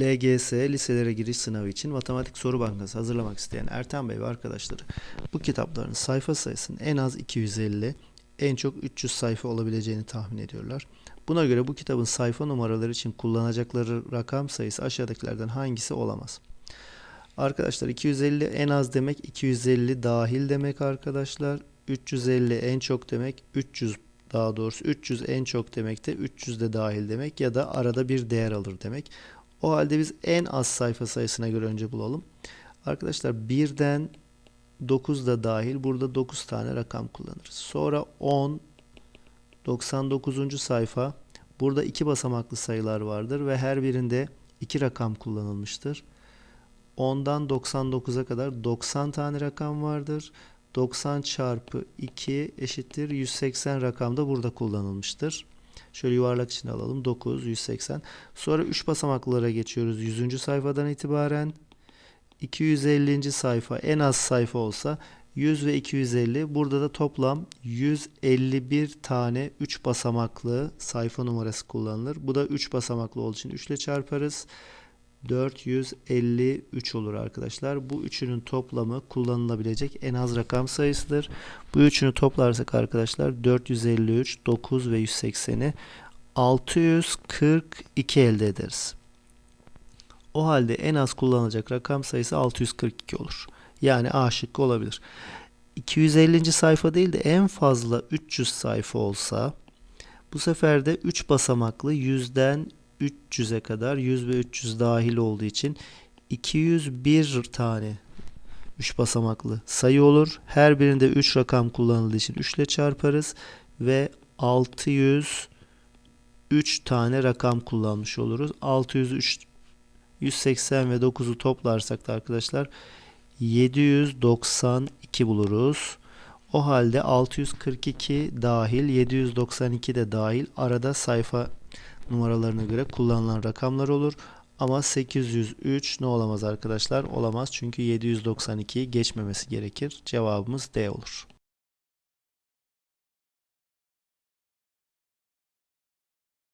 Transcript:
LGS liselere giriş sınavı için matematik soru bankası hazırlamak isteyen Ertan Bey ve arkadaşları bu kitapların sayfa sayısının en az 250, en çok 300 sayfa olabileceğini tahmin ediyorlar. Buna göre bu kitabın sayfa numaraları için kullanacakları rakam sayısı aşağıdakilerden hangisi olamaz? Arkadaşlar 250 en az demek 250 dahil demek arkadaşlar. 350 en çok demek 300 daha doğrusu 300 en çok demek de 300 de dahil demek ya da arada bir değer alır demek. O halde biz en az sayfa sayısına göre önce bulalım. Arkadaşlar 1'den 9 da dahil burada 9 tane rakam kullanırız. Sonra 10 99. sayfa burada iki basamaklı sayılar vardır ve her birinde iki rakam kullanılmıştır. 10'dan 99'a kadar 90 tane rakam vardır. 90 çarpı 2 eşittir 180 rakam da burada kullanılmıştır. Şöyle yuvarlak içine alalım. 9, 180. Sonra 3 basamaklılara geçiyoruz. 100. sayfadan itibaren 250. sayfa en az sayfa olsa 100 ve 250. Burada da toplam 151 tane 3 basamaklı sayfa numarası kullanılır. Bu da 3 basamaklı olduğu için 3 ile çarparız. 453 olur arkadaşlar. Bu üçünün toplamı kullanılabilecek en az rakam sayısıdır. Bu üçünü toplarsak arkadaşlar 453, 9 ve 180'i 642 elde ederiz. O halde en az kullanılacak rakam sayısı 642 olur. Yani A şıkkı olabilir. 250. sayfa değil de en fazla 300 sayfa olsa bu sefer de 3 basamaklı 100'den 300'e kadar 100 ve 300 dahil olduğu için 201 tane 3 basamaklı sayı olur. Her birinde 3 rakam kullanıldığı için 3 ile çarparız ve 603 tane rakam kullanmış oluruz. 603 180 ve 9'u toplarsak da arkadaşlar 792 buluruz. O halde 642 dahil 792 de dahil arada sayfa numaralarına göre kullanılan rakamlar olur. Ama 803 ne olamaz arkadaşlar? Olamaz çünkü 792'yi geçmemesi gerekir. Cevabımız D olur.